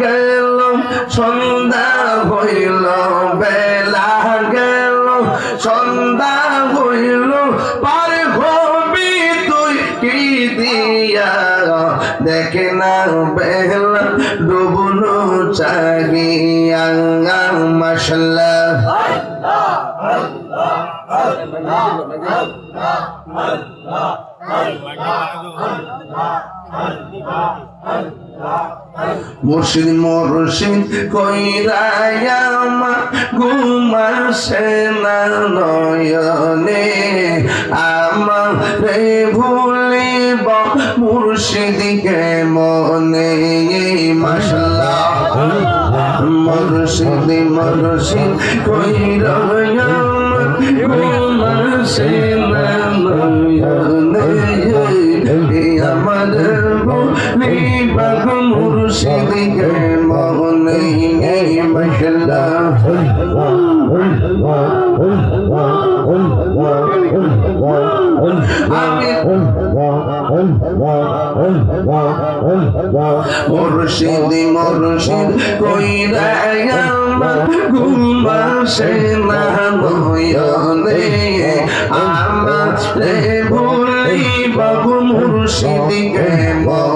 গেল সন্ধ্যা হইল বেলা গেল সন্ধ্যা হইল পার হবি তুই কি দিয়া দেখে না বেলা ডুবুলো চাগিয়া মশলা Allah, Allah, Allah, Allah. মুর্শিদ মুর্শিদ কইরায়া আমার ঘুমাসে না নয়নে আমার রে ভুলিব মুর্শিদকে মনে? মাশাল্লাহ। মুর্শিদ মুর্শিদ কইরায়া আমার ঘুমাসে না বেগ মুর্শিদ মোহনে মশলা আমার বাবু মুর্শিদকে মা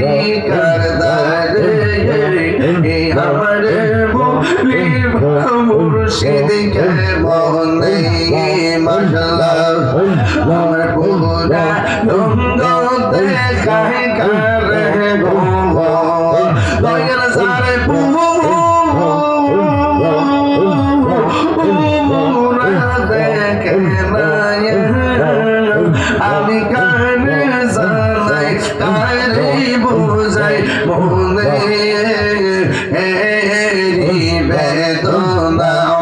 মুর্শিদ কে মোহনে মশলা মোর পুরা দুঙ্গো দেখাই করে ঘুমো দয়াল সারে পুহু আমি কানে জানাই কারে বুঝাই মোহনে হে হে রে বেদনা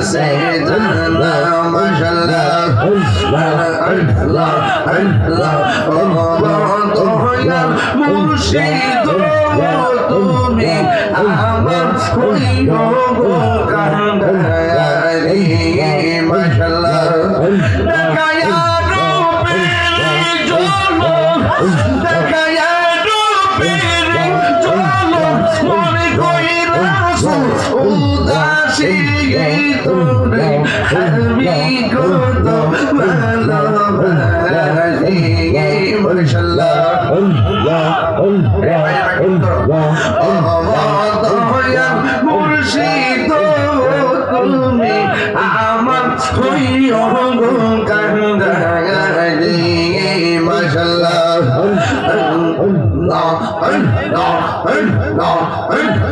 سيدنا ما شاء الله الله মুর্শিদ তুমি আমার হইব কান্দারে করে আমি কত ভালোবাসি বরিশাল্লাহ মুর্শিদ তুমি আমার হইয় কান্দি মাশাল্লাহ Allah, Allah, Allah, Allah.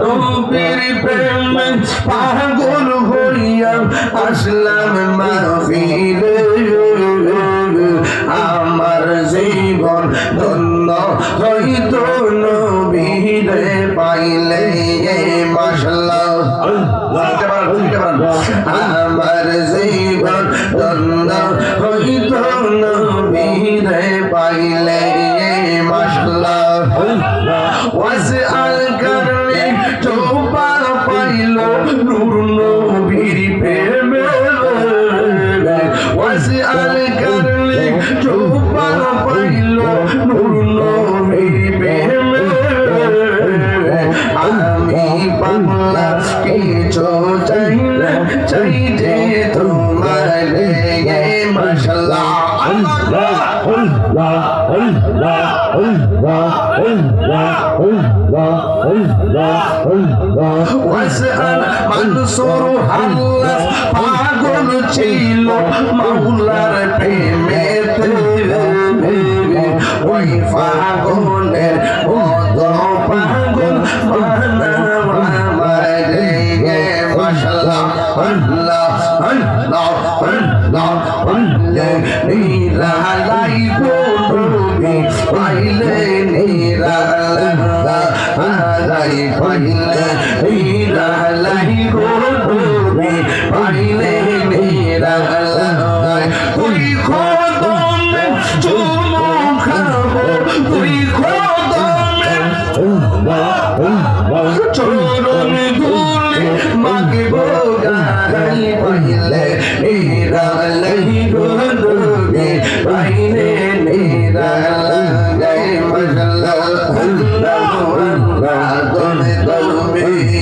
রূপের প্রেম পাগল হইয়া আসলাম মাফিরে ஊருன்னு ওয়াসআল মানসুর হাল্লাস পাগল ছিল মাওলার প্রেমেতে ওই পাগলের মত পাগল বানাও আমারে আল্লাহ আল্লাহ নিরালাই গোটে পাইলে নিরালাই পাইলে গোটে পাইলে নিরালাই ওই খোদমে চুমু খাব ওই খোদমে চরণ ধুলে মাগবো গাই পাইলে নিরালাই